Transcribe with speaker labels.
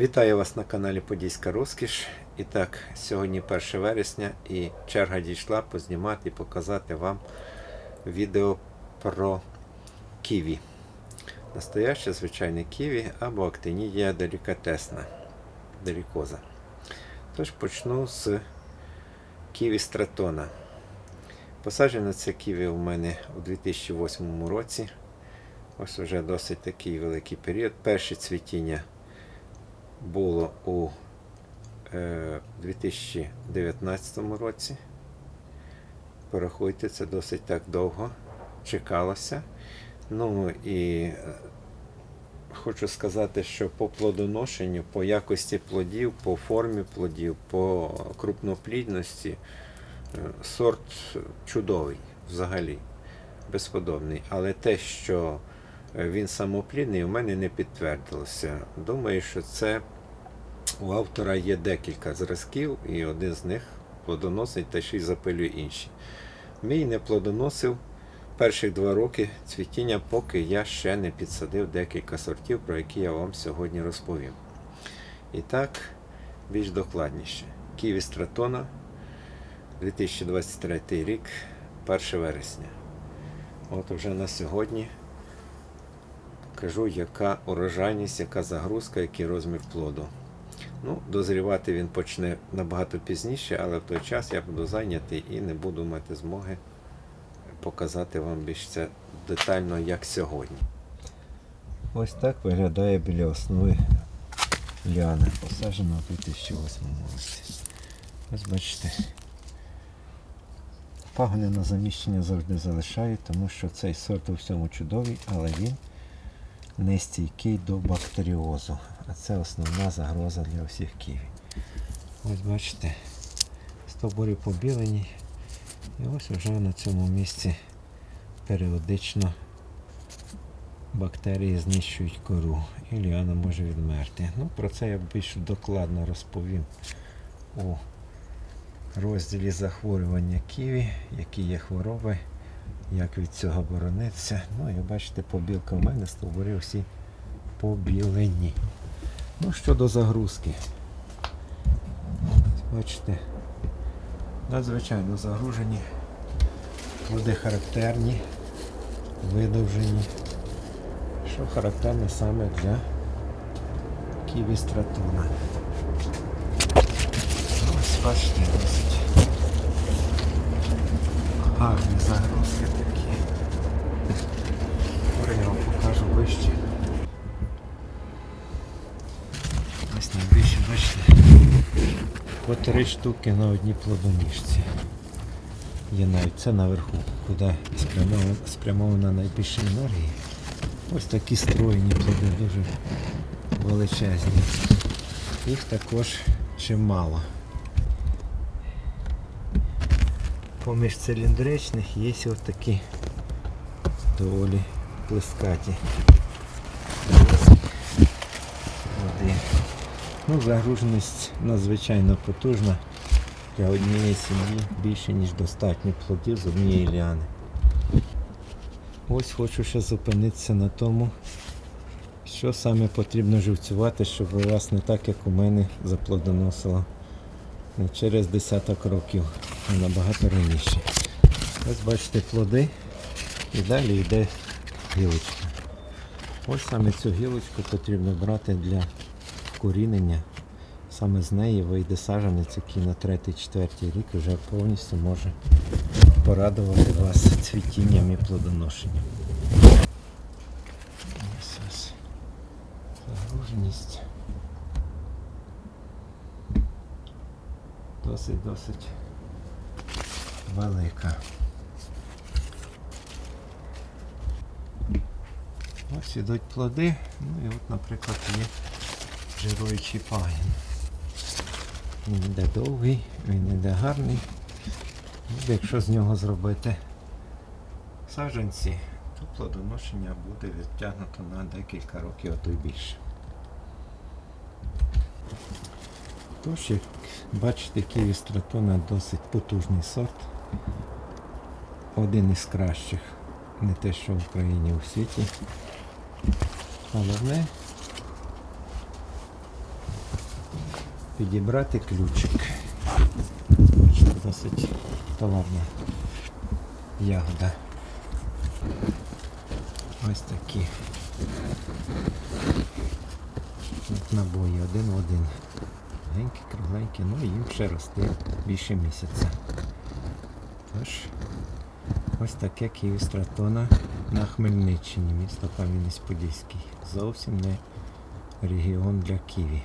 Speaker 1: Вітаю вас на каналі Подільська Розкіш. І так, сьогодні 1 вересня і черга дійшла познімати і показати вам відео про ківі. Настояще звичайне ківі або актинідія делікатесна, делікоза. Тож почну з ківі стратона. Посаджено це ківі у мене у 2008 році. Ось вже досить такий великий період. Перше цвітіння було у е, 2019 році. Порахуйте, це досить так довго чекалося. Ну і е, хочу сказати, що по плодоношенню, по якості плодів, по формі плодів, по крупноплідності е, сорт чудовий взагалі, безподобний. Але те, що е, він самоплідний, у мене не підтвердилося. Думаю, що це у автора є декілька зразків, і один з них плодоносить та ще й запилює інші. Мій не плодоносив перших два роки цвітіння, поки я ще не підсадив декілька сортів, про які я вам сьогодні розповім. І так, більш докладніше. Ківі Стратона, 2023 рік, 1 вересня. От вже на сьогодні кажу, яка урожайність, яка загрузка, який розмір плоду. Ну, дозрівати він почне набагато пізніше, але в той час я буду зайнятий і не буду мати змоги показати вам більш це детально, як сьогодні. Ось так виглядає біля основи ліана, посаджена у 2008 році. Ось бачите. Пагони на заміщення завжди залишаю, тому що цей сорт у всьому чудовий, але він не стійкий до бактеріозу. А це основна загроза для всіх ківі. Ось бачите, стовбури побілені. І ось вже на цьому місці періодично бактерії знищують кору. І ліана може відмерти. Ну, про це я більш докладно розповім у розділі захворювання ківі, які є хвороби, як від цього боронитися. Ну і бачите, побілка в мене стовбури всі побілені. Ну, щодо загрузки. Бачите, надзвичайно загружені, плоди характерні, видовжені, що характерне саме для ківі стратона. Ось бачите, досить гарні загрузки такі. Я вам покажу вище. Ось найбільше, бачите, по три штуки на одній плодоніжці. Є навіть це наверху, куди спрямована, спрямована найбільше енергії. Ось такі стройні плоди дуже величезні. Їх також чимало. Поміж циліндричних є ось такі доволі плескаті. Ну, загруженість надзвичайно потужна. Для однієї сім'ї більше, ніж достатньо плодів з однієї ліани. Ось хочу ще зупинитися на тому, що саме потрібно живцювати, щоб у вас не так, як у мене заплодоносило не через десяток років, набагато раніше. Ось бачите плоди і далі йде гілочка. Ось саме цю гілочку потрібно брати для вкорінення. Саме з неї вийде саджанець, який на третій-четвертий рік вже повністю може порадувати вас цвітінням і плодоношенням. Ось ось. Загруженість. Досить-досить велика. Ось ідуть плоди. Ну і от, наприклад, є жируючий пагін. Він йде довгий, він йде гарний. Ну, Якщо з нього зробити саджанці, то плодоношення буде відтягнуто на декілька років, а то й більше. Тож, як бачите, ківі стратона досить потужний сорт. Один із кращих, не те, що в Україні, у світі. Головне підібрати ключик. Досить товарна ягода. Ось такі. Набої один в один. Маленькі, кругленькі, ну і їм ще рости більше місяця. Тож, ось таке Київ стратона на Хмельниччині, місто Кам'янець-Подільський. Зовсім не регіон для Києві.